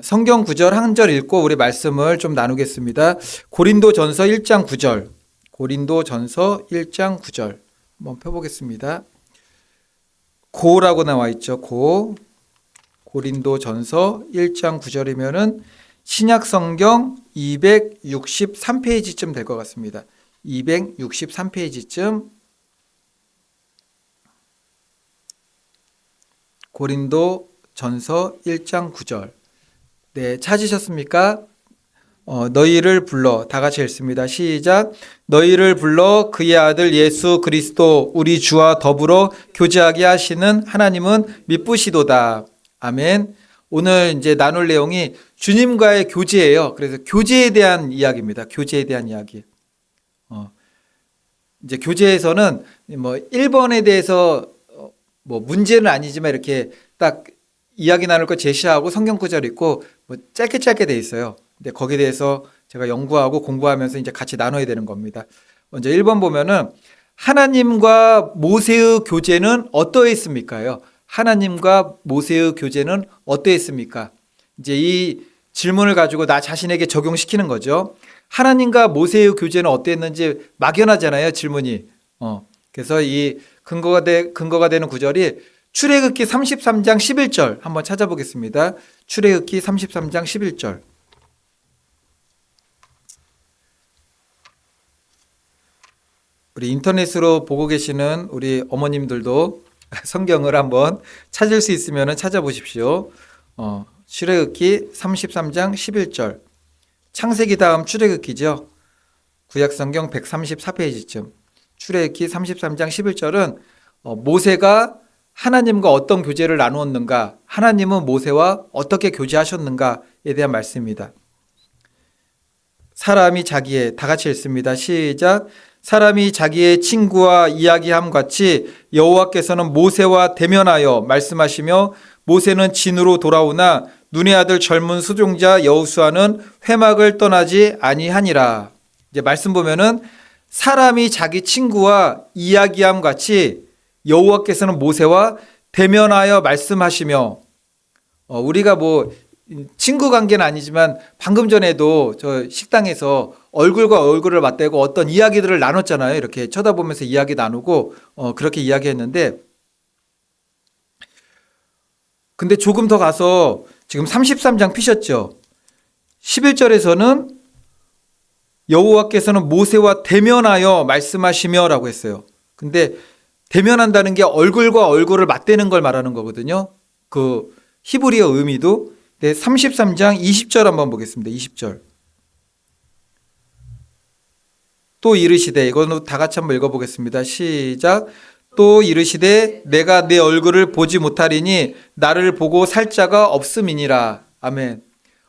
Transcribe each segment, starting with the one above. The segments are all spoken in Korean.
성경 구절 한 절 읽고 우리 말씀을 좀 나누겠습니다. 고린도 전서 1장 9절. 고린도 전서 1장 9절. 한번 펴 보겠습니다. 고라고 나와 있죠. 고. 고린도 전서 1장 9절이면은 신약 성경 263페이지쯤 될 것 같습니다. 263페이지쯤 고린도 전서 1장 9절. 네, 찾으셨습니까? 어, 너희를 불러 다 같이 읽습니다. 시작. 너희를 불러 그의 아들 예수 그리스도 우리 주와 더불어 교제하게 하시는 하나님은 미쁘시도다. 아멘. 오늘 이제 나눌 내용이 주님과의 교제예요. 그래서 교제에 대한 이야기입니다. 교제에 대한 이야기. 어, 이제 교제에서는 뭐 1번에 대해서 어, 뭐 문제는 아니지만 이렇게 딱 이야기 나눌 거 제시하고 성경 구절 있고 뭐 짧게 짧게 돼 있어요. 근데 거기에 대해서 제가 연구하고 공부하면서 이제 같이 나눠야 되는 겁니다. 먼저 1번 보면은 하나님과 모세의 교제는 어떠했습니까요? 하나님과 모세의 교제는 어떠했습니까? 이제 이 질문을 가지고 나 자신에게 적용시키는 거죠. 하나님과 모세의 교제는 어땠는지 막연하잖아요, 질문이. 어. 그래서 이 근거가 되, 근거가 되는 구절이 출애굽기 33장 11절 한번 찾아보겠습니다. 출애굽기 33장 11절. 우리 인터넷으로 보고 계시는 우리 어머님들도 성경을 한번 찾을 수 있으면 찾아보십시오. 어, 출애굽기 33장 11절. 창세기 다음 출애굽기죠. 구약 성경 134페이지쯤. 출애굽기 33장 11절은 어, 모세가 하나님과 어떤 교제를 나누었는가, 하나님은 모세와 어떻게 교제하셨는가에 대한 말씀입니다. 사람이 자기의 다 같이 읽습니다. 시작. 사람이 자기의 친구와 이야기함 같이 여호와께서는 모세와 대면하여 말씀하시며 모세는 진으로 돌아오나 눈의 아들 젊은 수종자 여호수아는 회막을 떠나지 아니하니라. 이제 말씀 보면은 사람이 자기 친구와 이야기함 같이 여호와께서는 모세와 대면하여 말씀하시며 어, 우리가 뭐 친구 관계는 아니지만 방금 전에도 저 식당에서 얼굴과 얼굴을 맞대고 어떤 이야기들을 나눴잖아요. 이렇게 쳐다보면서 이야기 나누고 어, 그렇게 이야기했는데 근데 조금 더 가서 지금 33장 피셨죠. 11절에서는 여호와께서는 모세와 대면하여 말씀하시며라고 했어요. 근데 대면한다는 게 얼굴과 얼굴을 맞대는 걸 말하는 거거든요. 그 히브리어 의미도 네, 33장 20절 한번 보겠습니다. 20절. 또 이르시되 이거는 다 같이 한번 읽어 보겠습니다. 시작. 또 이르시되 내가 내 얼굴을 보지 못하리니 나를 보고 살 자가 없음이니라. 아멘.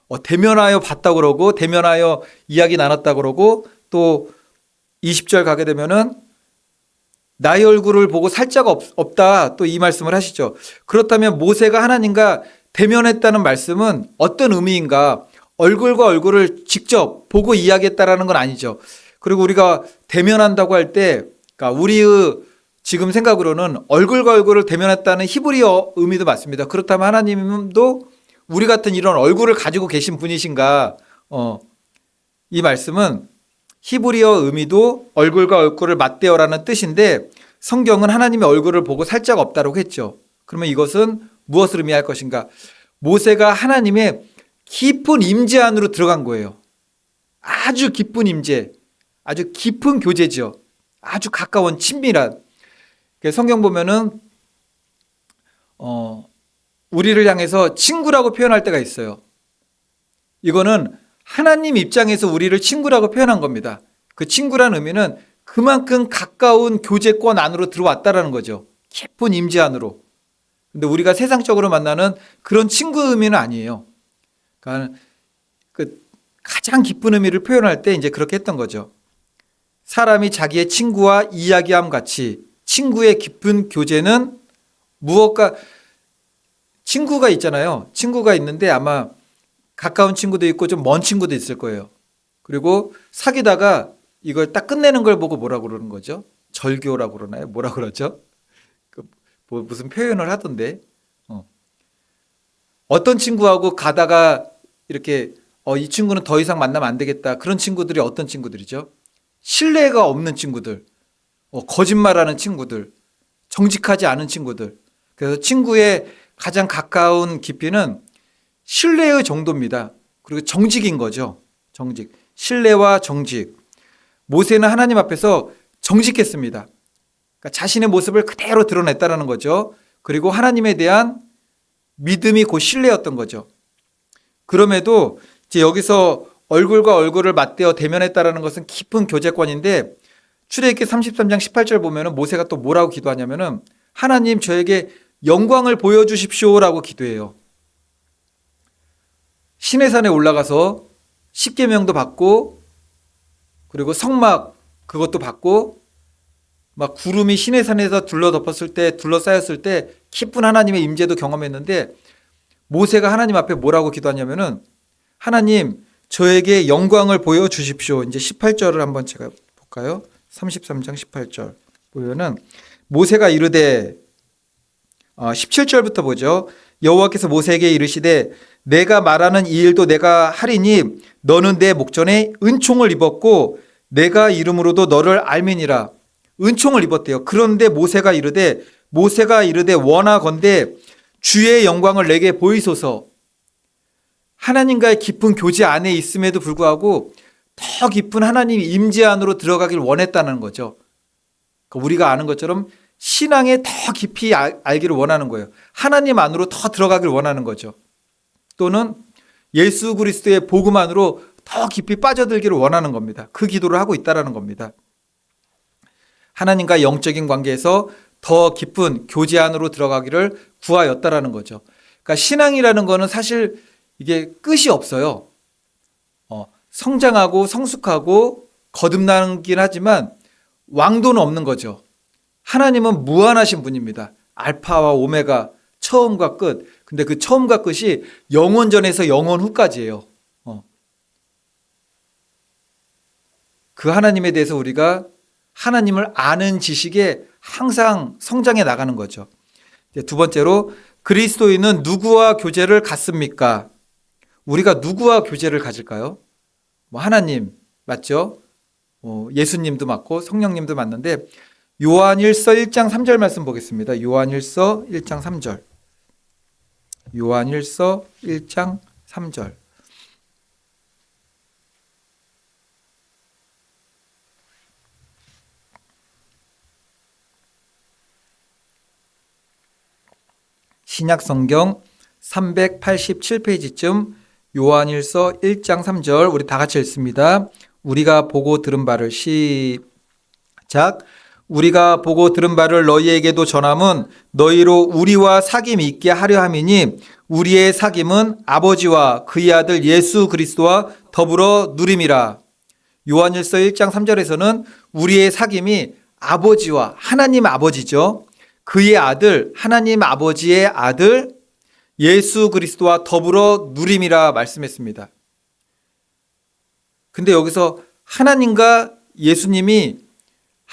어, 대면하여 봤다 그러고 대면하여 이야기 나눴다 그러고 또 20절 가게 되면은 나의 얼굴을 보고 살 자가 없, 없다 또 이 말씀을 하시죠. 그렇다면 모세가 하나님과 대면했다는 말씀은 어떤 의미인가? 얼굴과 얼굴을 직접 보고 이야기했다라는 건 아니죠. 그리고 우리가 대면한다고 할 때, 그러니까 우리의 지금 생각으로는 얼굴과 얼굴을 대면했다는 히브리어 의미도 맞습니다. 그렇다면 하나님도 우리 같은 이런 얼굴을 가지고 계신 분이신가? 어, 이 말씀은 히브리어 의미도 얼굴과 얼굴을 맞대어라는 뜻인데 성경은 하나님의 얼굴을 보고 살짝 없다고 했죠. 그러면 이것은 무엇을 의미할 것인가? 모세가 하나님의 깊은 임재 안으로 들어간 거예요. 아주 깊은 임재, 아주 깊은 교제죠. 아주 가까운 친밀한. 성경 보면은 어, 우리를 향해서 친구라고 표현할 때가 있어요. 이거는 하나님 입장에서 우리를 친구라고 표현한 겁니다. 그 친구라는 의미는 그만큼 가까운 교제권 안으로 들어왔다라는 거죠. 깊은 임재 안으로. 근데 우리가 세상적으로 만나는 그런 친구 의미는 아니에요. 그러니까 그 가장 깊은 의미를 표현할 때 이제 그렇게 했던 거죠. 사람이 자기의 친구와 이야기함 같이 친구의 깊은 교제는 무엇과 친구가 있잖아요. 친구가 있는데 아마 가까운 친구도 있고 좀 먼 친구도 있을 거예요. 그리고 사귀다가 이걸 딱 끝내는 걸 보고 뭐라고 그러는 거죠? 절교라고 그러나요? 뭐라 그러죠? 그 뭐 무슨 표현을 하던데. 어. 어떤 친구하고 가다가 이렇게 어, 이 친구는 더 이상 만나면 안 되겠다. 그런 친구들이 어떤 친구들이죠? 신뢰가 없는 친구들, 어, 거짓말하는 친구들, 정직하지 않은 친구들. 그래서 친구의 가장 가까운 깊이는 신뢰의 정도입니다. 그리고 정직인 거죠. 정직. 신뢰와 정직. 모세는 하나님 앞에서 정직했습니다. 그러니까 자신의 모습을 그대로 드러냈다라는 거죠. 그리고 하나님에 대한 믿음이 곧 신뢰였던 거죠. 그럼에도 이제 여기서 얼굴과 얼굴을 맞대어 대면했다라는 것은 깊은 교제권인데 출애굽기 33장 18절 보면은 모세가 또 뭐라고 기도하냐면은 하나님 저에게 영광을 보여 주십시오라고 기도해요. 시내산에 올라가서 십계명도 받고 그리고 성막 그것도 받고 막 구름이 시내산에서 둘러덮었을 때 둘러싸였을 때 깊은 하나님의 임재도 경험했는데 모세가 하나님 앞에 뭐라고 기도하냐면은 하나님 저에게 영광을 보여 주십시오. 이제 18절을 한번 제가 볼까요? 33장 18절 보면은 모세가 이르되 어, 17절부터 보죠. 여호와께서 모세에게 이르시되 내가 말하는 이 일도 내가 하리니 너는 내 목전에 은총을 입었고 내가 이름으로도 너를 알미니라. 은총을 입었대요. 그런데 모세가 이르되 모세가 이르되 원하건대 주의 영광을 내게 보이소서. 하나님과의 깊은 교제 안에 있음에도 불구하고 더 깊은 하나님 임재 안으로 들어가길 원했다는 거죠. 그러니까 우리가 아는 것처럼 신앙에 더 깊이 알- 알기를 원하는 거예요. 하나님 안으로 더 들어가길 원하는 거죠. 또는 예수 그리스도의 복음 안으로 더 깊이 빠져들기를 원하는 겁니다. 그 기도를 하고 있다라는 겁니다. 하나님과 영적인 관계에서 더 깊은 교제 안으로 들어가기를 구하였다라는 거죠. 그러니까 신앙이라는 거는 사실 이게 끝이 없어요. 어, 성장하고 성숙하고 거듭나긴 하지만 왕도는 없는 거죠. 하나님은 무한하신 분입니다. 알파와 오메가, 처음과 끝. 근데 그 처음과 끝이 영원전에서 영원 후까지예요. 어. 그 하나님에 대해서 우리가 하나님을 아는 지식에 항상 성장해 나가는 거죠. 두 번째로 그리스도인은 누구와 교제를 갖습니까? 우리가 누구와 교제를 가질까요? 뭐 하나님 맞죠? 어, 예수님도 맞고 성령님도 맞는데 요한일서 1장 3절 말씀 보겠습니다. 요한일서 1장 3절. 요한일서 1장 3절. 신약 성경 387페이지쯤 요한일서 1장 3절 우리 다 같이 읽습니다. 우리가 보고 들은 바를 시작 우리가 보고 들은 바를 너희에게도 전함은 너희로 우리와 사귐이 있게 하려 함이니 우리의 사귐은 아버지와 그의 아들 예수 그리스도와 더불어 누림이라. 요한일서 1장 3절에서는 우리의 사귐이 아버지와 하나님 아버지죠. 그의 아들 하나님 아버지의 아들 예수 그리스도와 더불어 누림이라 말씀했습니다. 근데 여기서 하나님과 예수님이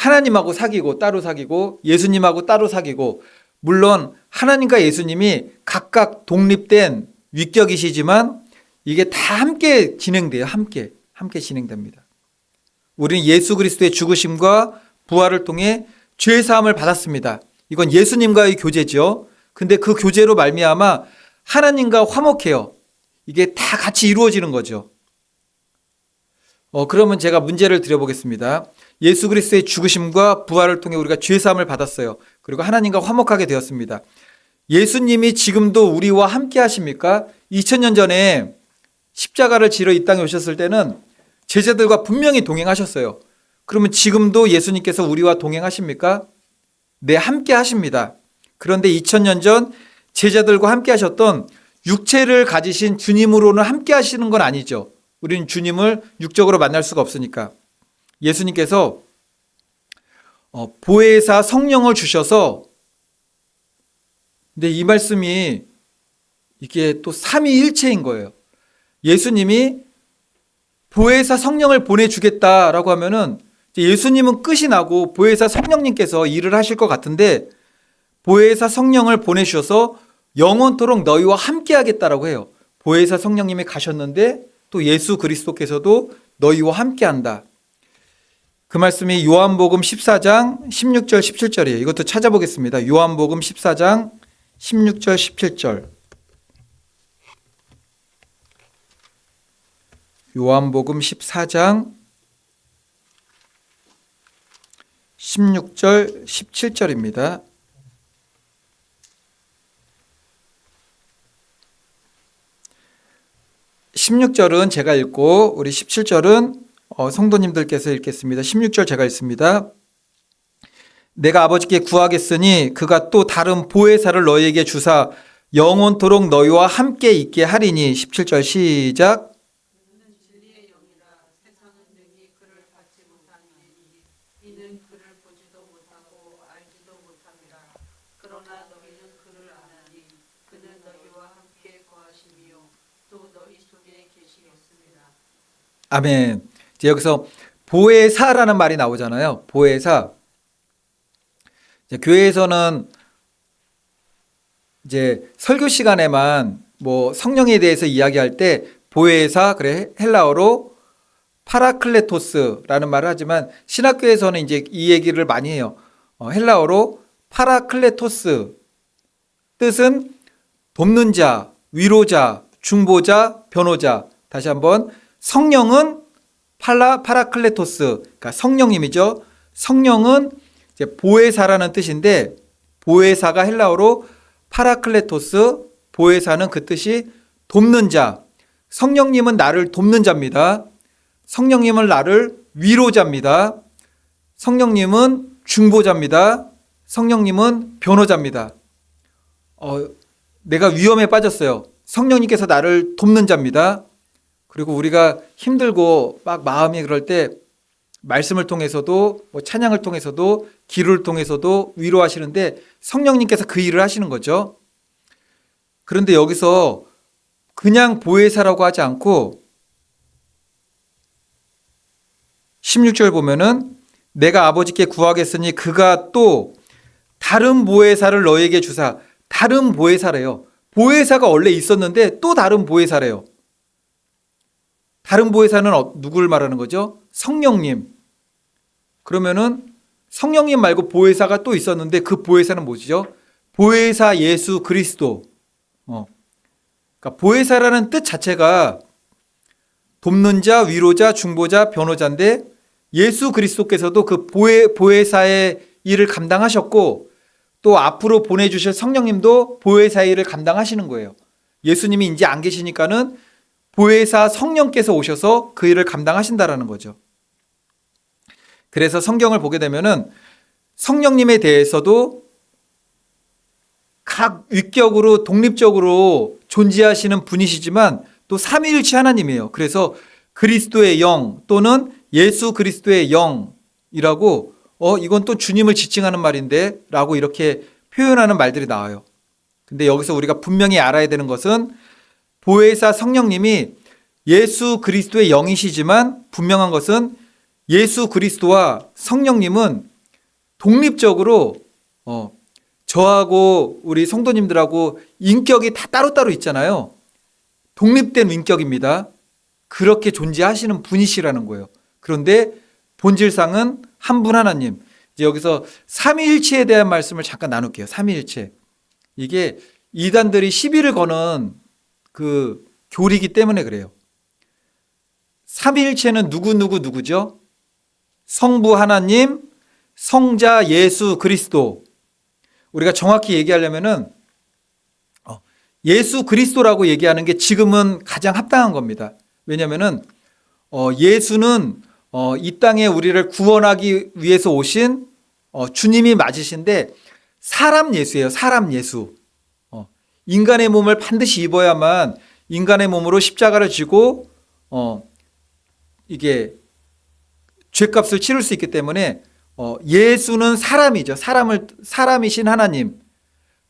하나님하고 사귀고 따로 사귀고 예수님하고 따로 사귀고 물론 하나님과 예수님이 각각 독립된 위격이시지만 이게 다 함께 진행돼요. 함께 함께 진행됩니다. 우리는 예수 그리스도의 죽으심과 부활을 통해 죄 사함을 받았습니다. 이건 예수님과의 교제죠. 근데 그 교제로 말미암아 하나님과 화목해요. 이게 다 같이 이루어지는 거죠. 어, 그러면 제가 문제를 드려보겠습니다. 예수 그리스도의 죽으심과 부활을 통해 우리가 죄 사함을 받았어요. 그리고 하나님과 화목하게 되었습니다. 예수님이 지금도 우리와 함께 하십니까? 2000년 전에 십자가를 지러 이 땅에 오셨을 때는 제자들과 분명히 동행하셨어요. 그러면 지금도 예수님께서 우리와 동행하십니까? 네, 함께 하십니다. 그런데 2000년 전 제자들과 함께 하셨던 육체를 가지신 주님으로는 함께 하시는 건 아니죠. 우리는 주님을 육적으로 만날 수가 없으니까. 예수님께서 어, 보혜사 성령을 주셔서 근데 이 말씀이 이게 또 삼위일체인 거예요. 예수님이 보혜사 성령을 보내주겠다라고 하면은 예수님은 끝이 나고 보혜사 성령님께서 일을 하실 것 같은데 보혜사 성령을 보내주셔서 영원토록 너희와 함께 하겠다라고 해요. 보혜사 성령님이 가셨는데 또 예수 그리스도께서도 너희와 함께한다. 그 말씀이 요한복음 14장 16절 17절이에요. 이것도 찾아보겠습니다. 요한복음 14장 16절 17절. 요한복음 14장 16절 17절입니다. 16절은 제가 읽고 우리 17절은 어, 성도님들께서 읽겠습니다. 16절 제가 읽습니다. 내가 아버지께 구하겠으니 그가 또 다른 보혜사를 너희에게 주사 영원토록 너희와 함께 있게 하리니 17절 시작 아멘. 이제 여기서 보혜사라는 말이 나오잖아요. 보혜사. 교회에서는 이제 설교 시간에만 뭐 성령에 대해서 이야기할 때 보혜사 그래 헬라어로 파라클레토스라는 말을 하지만 신학교에서는 이제 이 얘기를 많이 해요. 어, 헬라어로 파라클레토스 뜻은 돕는 자, 위로자, 중보자, 변호자. 다시 한번 성령은 팔라 파라클레토스, 그러니까 성령님이죠. 성령은 보혜사라는 뜻인데 보혜사가 헬라어로 파라클레토스, 보혜사는 그 뜻이 돕는 자. 성령님은 나를 돕는 자입니다. 성령님은 나를 위로자입니다. 성령님은 중보자입니다. 성령님은 변호자입니다. 어, 내가 위험에 빠졌어요. 성령님께서 나를 돕는 자입니다. 그리고 우리가 힘들고 막 마음이 그럴 때 말씀을 통해서도 뭐 찬양을 통해서도 기도를 통해서도 위로하시는데 성령님께서 그 일을 하시는 거죠. 그런데 여기서 그냥 보혜사라고 하지 않고 16절 보면은 내가 아버지께 구하겠으니 그가 또 다른 보혜사를 너에게 주사 다른 보혜사래요. 보혜사가 원래 있었는데 또 다른 보혜사래요. 다른 보혜사는 어- 누굴 말하는 거죠? 성령님. 그러면은 성령님 말고 보혜사가 또 있었는데 그 보혜사는 뭐죠? 보혜사 예수 그리스도. 어. 그러니까 보혜사라는 뜻 자체가 돕는 자, 위로자, 중보자, 변호자인데 예수 그리스도께서도 그 보혜, 보혜사의 일을 감당하셨고 또 앞으로 보내주실 성령님도 보혜사의 일을 감당하시는 거예요. 예수님이 이제 안 계시니까는 보혜사 성령께서 오셔서 그 일을 감당하신다라는 거죠. 그래서 성경을 보게 되면은 성령님에 대해서도 각 위격으로 독립적으로 존재하시는 분이시지만 또 삼위일체 하나님이에요. 그래서 그리스도의 영 또는 예수 그리스도의 영이라고 어 이건 또 주님을 지칭하는 말인데라고 이렇게 표현하는 말들이 나와요. 근데 여기서 우리가 분명히 알아야 되는 것은 보혜사 성령님이 예수 그리스도의 영이시지만 분명한 것은 예수 그리스도와 성령님은 독립적으로 어, 저하고 우리 성도님들하고 인격이 다 따로따로 있잖아요. 독립된 인격입니다. 그렇게 존재하시는 분이시라는 거예요. 그런데 본질상은 한 분 하나님. 이제 여기서 삼위일체에 대한 말씀을 잠깐 나눌게요. 삼위일체. 이게 이단들이 시비를 거는 그 교리이기 때문에 그래요. 삼위일체는 누구 누구 누구죠? 성부 하나님, 성자 예수 그리스도. 우리가 정확히 얘기하려면은 어, 예수 그리스도라고 얘기하는 게 지금은 가장 합당한 겁니다. 왜냐면은 어, 예수는 어, 이 땅에 우리를 구원하기 위해서 오신 어, 주님이 맞으신데 사람 예수예요. 사람 예수. 어, 인간의 몸을 반드시 입어야만 인간의 몸으로 십자가를 지고 어, 이게 죄값을 치를 수 있기 때문에 어, 예수는 사람이죠. 사람을 사람이신 하나님.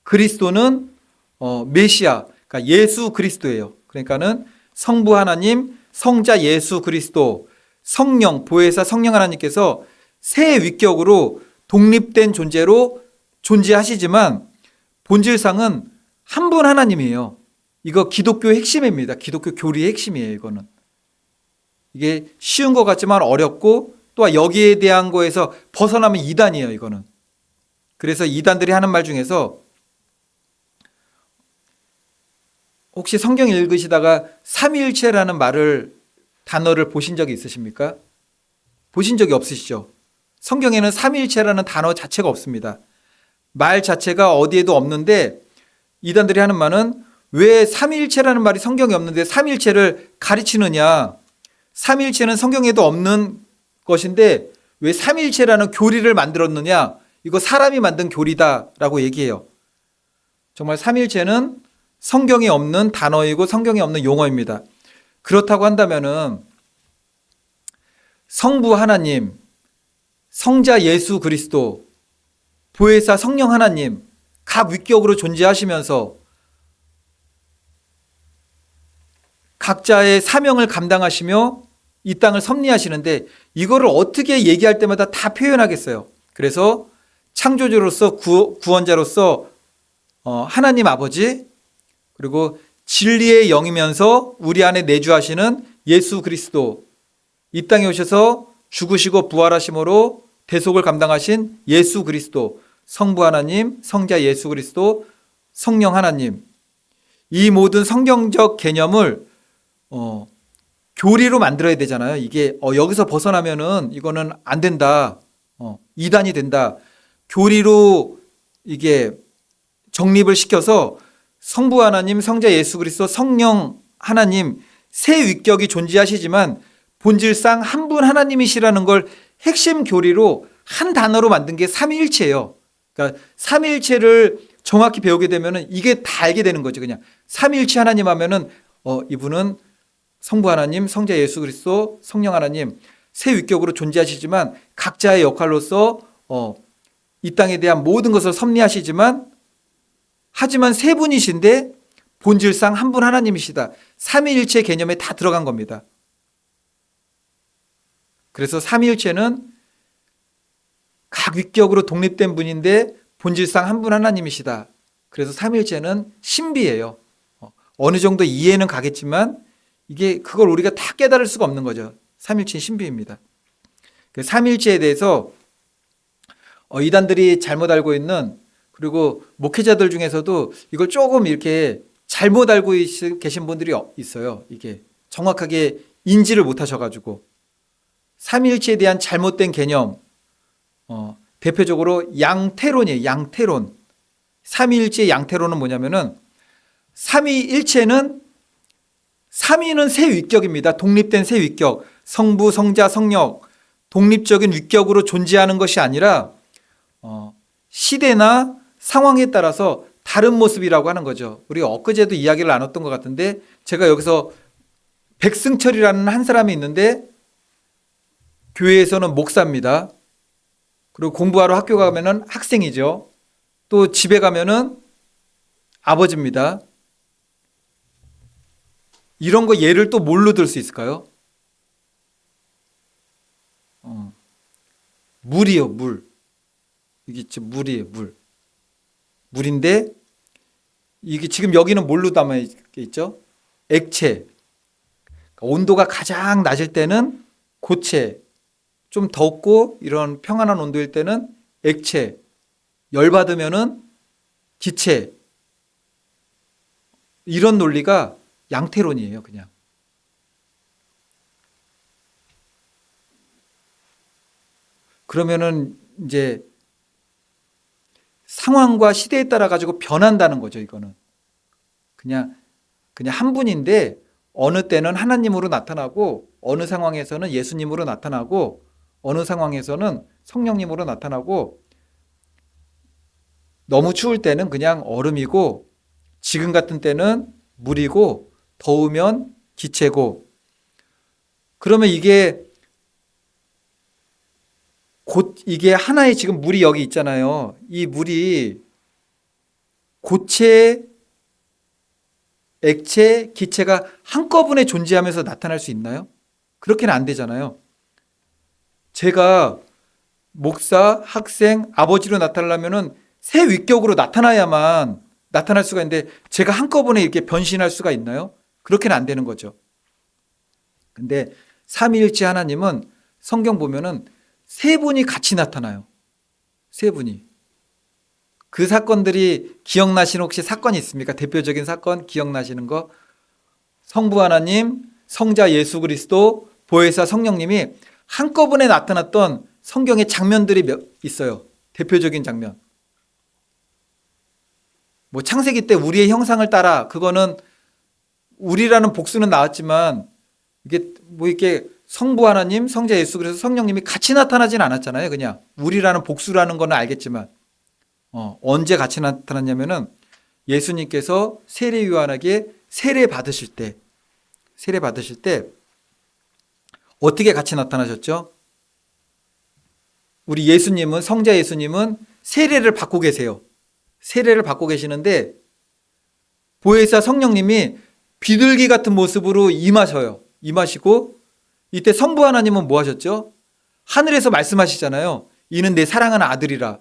그리스도는 어, 메시아. 그러니까 예수 그리스도예요. 그러니까는 성부 하나님, 성자 예수 그리스도, 성령 보혜사 성령 하나님께서 새 위격으로 독립된 존재로 존재하시지만 본질상은 한 분 하나님이에요. 이거 기독교 핵심입니다. 기독교 교리의 핵심이에요, 이거는. 이게 쉬운 것 같지만 어렵고 또 여기에 대한 거에서 벗어나면 이단이에요, 이거는. 그래서 이단들이 하는 말 중에서 혹시 성경 읽으시다가 삼위일체라는 말을 단어를 보신 적이 있으십니까? 보신 적이 없으시죠? 성경에는 삼위일체라는 단어 자체가 없습니다. 말 자체가 어디에도 없는데 이단들이 하는 말은 왜 삼위일체라는 말이 성경에 없는데 삼위일체를 가르치느냐? 삼위일체는 성경에도 없는 것인데 왜 삼위일체라는 교리를 만들었느냐? 이거 사람이 만든 교리다라고 얘기해요. 정말 삼위일체는 성경에 없는 단어이고 성경에 없는 용어입니다. 그렇다고 한다면은 성부 하나님, 성자 예수 그리스도, 보혜사 성령 하나님 각 위격으로 존재하시면서 각자의 사명을 감당하시며 이 땅을 섭리하시는데 이거를 어떻게 얘기할 때마다 다 표현하겠어요. 그래서 창조주로서 구, 구원자로서 어, 하나님 아버지 그리고 진리의 영이면서 우리 안에 내주하시는 예수 그리스도 이 땅에 오셔서 죽으시고 부활하심으로 대속을 감당하신 예수 그리스도 성부 하나님, 성자 예수 그리스도, 성령 하나님 이 모든 성경적 개념을 어, 교리로 만들어야 되잖아요. 이게 어, 여기서 벗어나면은 이거는 안 된다. 어, 이단이 된다. 교리로 이게 정립을 시켜서 성부 하나님, 성자 예수 그리스도, 성령 하나님 세 위격이 존재하시지만 본질상 한 분 하나님이시라는 걸 핵심 교리로 한 단어로 만든 게 삼위일체예요. 그러니까 삼위일체를 정확히 배우게 되면은 이게 다 알게 되는 거죠. 그냥 삼위일체 하나님 하면은 어 이분은 성부 하나님, 성자 예수 그리스도, 성령 하나님 세 위격으로 존재하시지만 각자의 역할로서 어, 이 땅에 대한 모든 것을 섭리하시지만 하지만 세 분이신데 본질상 한 분 하나님이시다. 삼위일체 개념에 다 들어간 겁니다. 그래서 삼위일체는 각 위격으로 독립된 분인데 본질상 한 분 하나님이시다. 그래서 삼위일체는 신비예요. 어, 어느 정도 이해는 가겠지만 이게 그걸 우리가 다 깨달을 수가 없는 거죠. 삼일체는 신비입니다. 그 삼일체에 대해서 어, 이단들이 잘못 알고 있는 그리고 목회자들 중에서도 이걸 조금 이렇게 잘못 알고 있- 계신 분들이 어- 있어요. 이게 정확하게 인지를 못 하셔가지고 삼일체에 대한 잘못된 개념 어, 대표적으로 양태론이에요. 양태론. 삼위일체 양태론은 뭐냐면은 삼위일체는 삼위는 세 위격입니다. 독립된 세 위격. 성부, 성자, 성령. 독립적인 위격으로 존재하는 것이 아니라 어, 시대나 상황에 따라서 다른 모습이라고 하는 거죠. 우리 엊그제도 이야기를 나눴던 것 같은데 제가 여기서 백승철이라는 한 사람이 있는데 교회에서는 목사입니다. 그리고 공부하러 학교 가면은 학생이죠. 또 집에 가면은 아버지입니다. 이런 거 예를 또 뭘로 들 수 있을까요? 어, 물이요, 물. 이게 지금 물이에요, 물. 물인데 이게 지금 여기는 뭘로 담아 있죠? 액체. 그러니까 온도가 가장 낮을 때는 고체. 좀 덥고 이런 평안한 온도일 때는 액체. 열 받으면은 기체. 이런 논리가 양태론이에요, 그냥. 그러면은 이제 상황과 시대에 따라 가지고 변한다는 거죠, 이거는. 그냥 그냥 한 분인데 어느 때는 하나님으로 나타나고 어느 상황에서는 예수님으로 나타나고 어느 상황에서는 성령님으로 나타나고 너무 추울 때는 그냥 얼음이고 지금 같은 때는 물이고 더우면 기체고 그러면 이게 곧 이게 하나의 지금 물이 여기 있잖아요. 이 물이 고체, 액체, 기체가 한꺼번에 존재하면서 나타날 수 있나요? 그렇게는 안 되잖아요. 제가 목사, 학생, 아버지로 나타나려면은 새 위격으로 나타나야만 나타날 수가 있는데 제가 한꺼번에 이렇게 변신할 수가 있나요? 그렇게는 안 되는 거죠. 근데 삼위일체 하나님은 성경 보면은 세 분이 같이 나타나요. 세 분이. 그 사건들이 기억나시는 혹시 사건이 있습니까? 대표적인 사건 기억나시는 거? 성부 하나님, 성자 예수 그리스도, 보혜사 성령님이 한꺼번에 나타났던 성경의 장면들이 몇 있어요. 대표적인 장면. 뭐 창세기 때 우리의 형상을 따라 그거는 우리라는 복수는 나왔지만 이게 뭐 이렇게 성부 하나님, 성자 예수 그래서 성령님이 같이 나타나진 않았잖아요. 그냥 우리라는 복수라는 거는 알겠지만 어, 언제 같이 나타났냐면은 예수님께서 세례 요한에게 세례 받으실 때 세례 받으실 때 어떻게 같이 나타나셨죠? 우리 예수님은 성자 예수님은 세례를 받고 계세요. 세례를 받고 계시는데 보혜사 성령님이 비둘기 같은 모습으로 임하셔요. 임하시고 이때 성부 하나님은 뭐 하셨죠? 하늘에서 말씀하시잖아요. 이는 내 사랑하는 아들이라.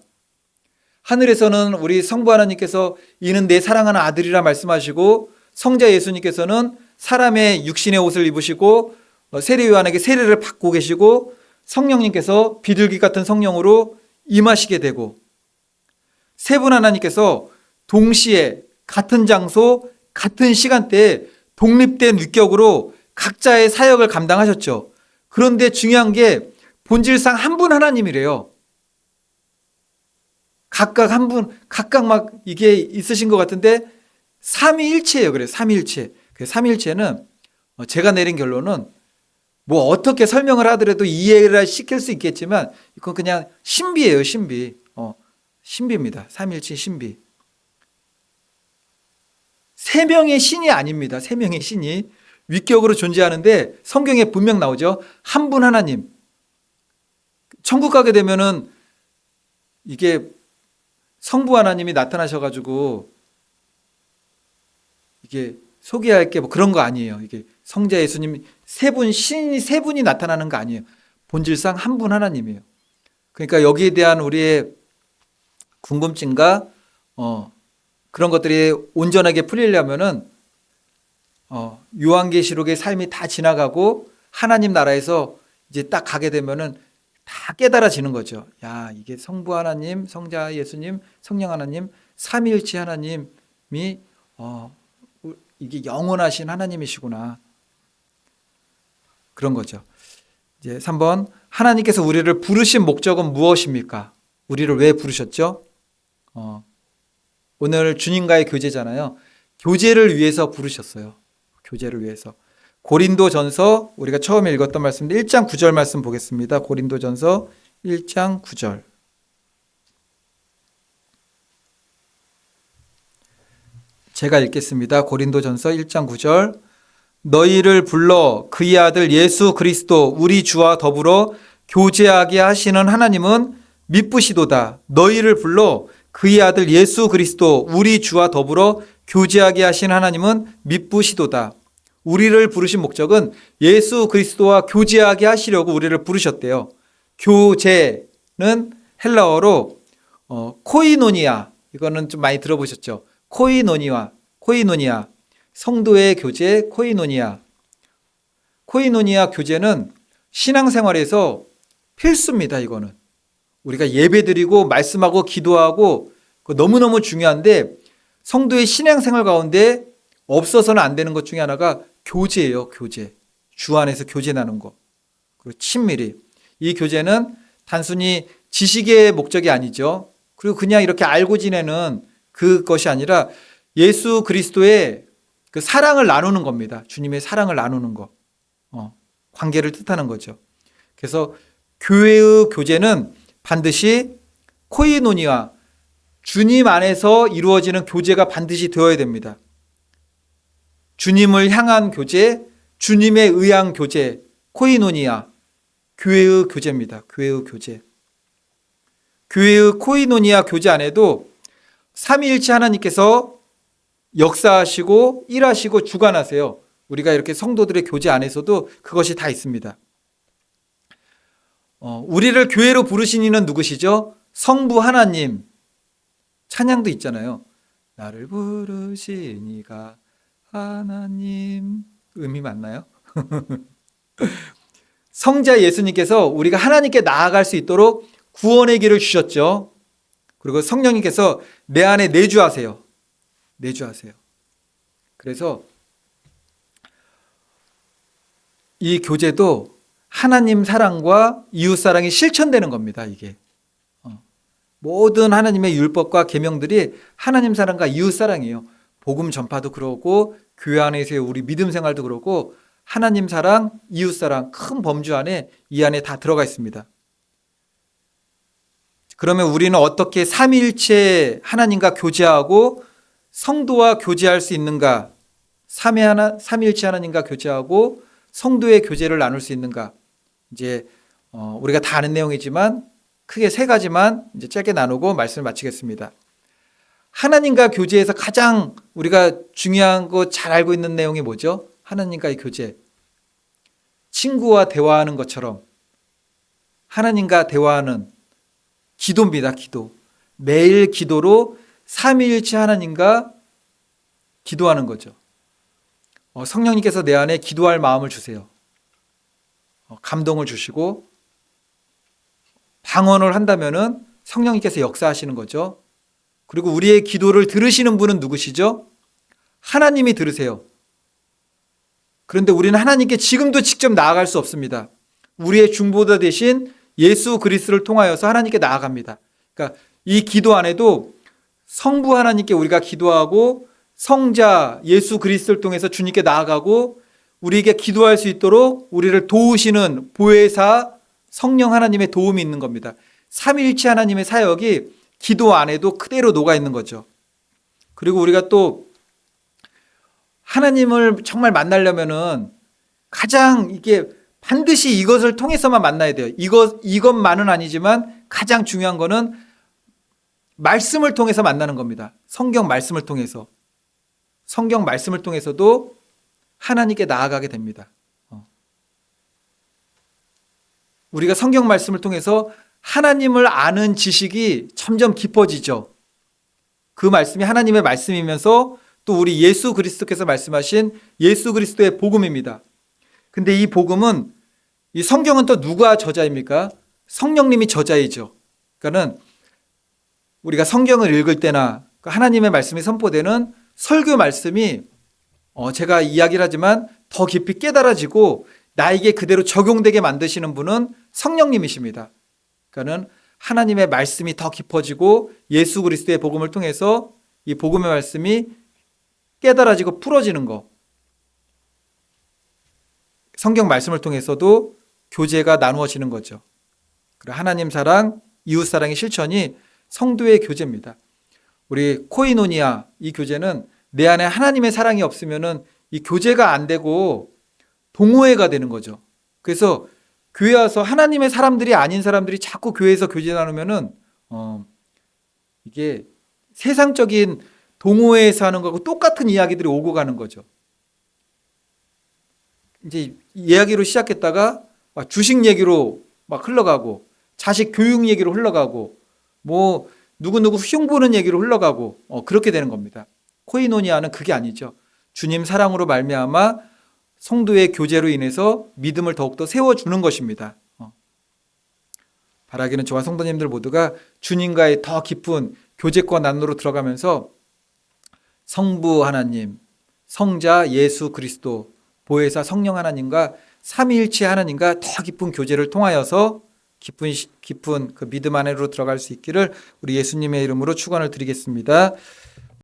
하늘에서는 우리 성부 하나님께서 이는 내 사랑하는 아들이라 말씀하시고 성자 예수님께서는 사람의 육신의 옷을 입으시고 어, 세례 요한에게 세례를 받고 계시고 성령님께서 비둘기 같은 성령으로 임하시게 되고 세 분 하나님께서 동시에 같은 장소 같은 시간대에 독립된 위격으로 각자의 사역을 감당하셨죠. 그런데 중요한 게 본질상 한 분 하나님이래요. 각각 한 분, 각각 막 이게 있으신 것 같은데 삼위일체예요. 그래, 삼위일체. 그 삼위일체는 어, 제가 내린 결론은 뭐 어떻게 설명을 하더라도 이해를 시킬 수 있겠지만 이건 그냥 신비예요, 신비. 어, 신비입니다. 삼일체 신비. 세 명의 신이 아닙니다. 세 명의 신이 위격으로 존재하는데 성경에 분명 나오죠. 한 분 하나님. 천국 가게 되면은 이게 성부 하나님이 나타나셔 가지고 이게 소개할 게 뭐 그런 거 아니에요. 이게 성자 예수님 세 분, 신이 세 분이 나타나는 거 아니에요. 본질상 한 분 하나님이에요. 그러니까 여기에 대한 우리의 궁금증과 어, 그런 것들이 온전하게 풀리려면은 어, 요한계시록의 삶이 다 지나가고 하나님 나라에서 이제 딱 가게 되면은 다 깨달아지는 거죠. 야, 이게 성부 하나님, 성자 예수님, 성령 하나님, 삼위일체 하나님이 어, 이게 영원하신 하나님이시구나. 그런 거죠. 이제 3번 하나님께서 우리를 부르신 목적은 무엇입니까? 우리를 왜 부르셨죠? 어, 오늘 주님과의 교제잖아요. 교제를 위해서 부르셨어요. 교제를 위해서. 고린도 전서 우리가 처음에 읽었던 말씀인데 1장 9절 말씀 보겠습니다. 고린도 전서 1장 9절. 제가 읽겠습니다. 고린도 전서 1장 9절. 너희를 불러 그의 아들 예수 그리스도 우리 주와 더불어 교제하게 하시는 하나님은 미쁘시도다. 너희를 불러 그의 아들 예수 그리스도 우리 주와 더불어 교제하게 하신 하나님은 미쁘시도다. 우리를 부르신 목적은 예수 그리스도와 교제하게 하시려고 우리를 부르셨대요. 교제는 헬라어로 어, 코이노니아 이거는 좀 많이 들어보셨죠. 코이노니아 코이노니아 성도의 교제 코이노니아 코이노니아 교제는 신앙생활에서 필수입니다. 이거는 우리가 예배드리고 말씀하고 기도하고 그거 너무너무 중요한데 성도의 신앙생활 가운데 없어서는 안 되는 것 중에 하나가 교제예요. 교제 주 안에서 교제 나눈 거 그리고 친밀히 이 교제는 단순히 지식의 목적이 아니죠. 그리고 그냥 이렇게 알고 지내는 그것이 아니라 예수 그리스도의 그 사랑을 나누는 겁니다. 주님의 사랑을 나누는 거. 어, 관계를 뜻하는 거죠. 그래서 교회의 교제는 반드시 코이노니와 주님 안에서 이루어지는 교제가 반드시 되어야 됩니다. 주님을 향한 교제, 주님에 의한 교제, 코이노니아, 교회의 교제입니다. 교회의 교제. 교회의 코이노니아 교제 안에도 삼위일체 하나님께서 역사하시고 일하시고 주관하세요. 우리가 이렇게 성도들의 교제 안에서도 그것이 다 있습니다. 어, 우리를 교회로 부르신 이는 누구시죠? 성부 하나님. 찬양도 있잖아요. 나를 부르시니가 하나님 음이 맞나요? 성자 예수님께서 우리가 하나님께 나아갈 수 있도록 구원의 길을 주셨죠. 그리고 성령님께서 내 안에 내주하세요. 내주하세요. 그래서 이 교제도 하나님 사랑과 이웃 사랑이 실천되는 겁니다. 이게 어. 모든 하나님의 율법과 계명들이 하나님 사랑과 이웃 사랑이에요. 복음 전파도 그러고 교회 안에서의 우리 믿음 생활도 그러고 하나님 사랑, 이웃 사랑 큰 범주 안에 이 안에 다 들어가 있습니다. 그러면 우리는 어떻게 삼위일체 하나님과 교제하고 성도와 교제할 수 있는가? 삼위 하나 삼위일체 하나님과 교제하고 성도의 교제를 나눌 수 있는가? 이제 어, 우리가 다 아는 내용이지만 크게 세 가지만 이제 짧게 나누고 말씀을 마치겠습니다. 하나님과 교제에서 가장 우리가 중요한 거 잘 알고 있는 내용이 뭐죠? 하나님과의 교제. 친구와 대화하는 것처럼 하나님과 대화하는 기도입니다, 기도. 매일 기도로 삼위일체 하나님과 기도하는 거죠. 어, 성령님께서 내 안에 기도할 마음을 주세요. 어, 감동을 주시고 방언을 한다면은 성령님께서 역사하시는 거죠. 그리고 우리의 기도를 들으시는 분은 누구시죠? 하나님이 들으세요. 그런데 우리는 하나님께 지금도 직접 나아갈 수 없습니다. 우리의 중보자 대신 예수 그리스도를 통하여서 하나님께 나아갑니다. 그러니까 이 기도 안에도 성부 하나님께 우리가 기도하고 성자 예수 그리스도를 통해서 주님께 나아가고 우리에게 기도할 수 있도록 우리를 도우시는 보혜사 성령 하나님의 도움이 있는 겁니다. 삼일체 하나님의 사역이 기도 안에도 그대로 녹아 있는 거죠. 그리고 우리가 또 하나님을 정말 만나려면은 가장 이게 반드시 이것을 통해서만 만나야 돼요. 이것 이것만은 아니지만 가장 중요한 거는 말씀을 통해서 만나는 겁니다. 성경 말씀을 통해서 성경 말씀을 통해서도 하나님께 나아가게 됩니다. 어. 우리가 성경 말씀을 통해서 하나님을 아는 지식이 점점 깊어지죠. 그 말씀이 하나님의 말씀이면서 또 우리 예수 그리스도께서 말씀하신 예수 그리스도의 복음입니다. 근데 이 복음은 이 성경은 또 누가 저자입니까? 성령님이 저자이죠. 그러니까는 우리가 성경을 읽을 때나 그 하나님의 말씀이 선포되는 설교 말씀이 어 제가 이야기를 하지만 더 깊이 깨달아지고 나에게 그대로 적용되게 만드시는 분은 성령님이십니다. 그러니까는 하나님의 말씀이 더 깊어지고 예수 그리스도의 복음을 통해서 이 복음의 말씀이 깨달아지고 풀어지는 거. 성경 말씀을 통해서도 교제가 나누어지는 거죠. 하나님 사랑, 이웃 사랑의 실천이 성도의 교제입니다. 우리 코이노니아 이 교제는 내 안에 하나님의 사랑이 없으면은 이 교제가 안 되고 동호회가 되는 거죠. 그래서 교회 와서 하나님의 사람들이 아닌 사람들이 자꾸 교회에서 교제 나누면은 어 이게 세상적인 동호회에서 하는 거하고 똑같은 이야기들이 오고 가는 거죠. 이제 이야기로 시작했다가 막 주식 얘기로 막 흘러가고 자식 교육 얘기로 흘러가고 뭐 누구누구 흉보는 얘기로 흘러가고 어, 그렇게 되는 겁니다. 코이노니아는 그게 아니죠. 주님 사랑으로 말미암아 성도의 교제로 인해서 믿음을 더욱더 세워주는 것입니다. 어. 바라기는 저와 성도님들 모두가 주님과의 더 깊은 교제권 안으로 들어가면서 성부 하나님, 성자 예수 그리스도, 보혜사 성령 하나님과 삼위일체 하나님과 더 깊은 교제를 통하여서 깊은 깊은 그 믿음 안으로 들어갈 수 있기를 우리 예수님의 이름으로 축원을 드리겠습니다.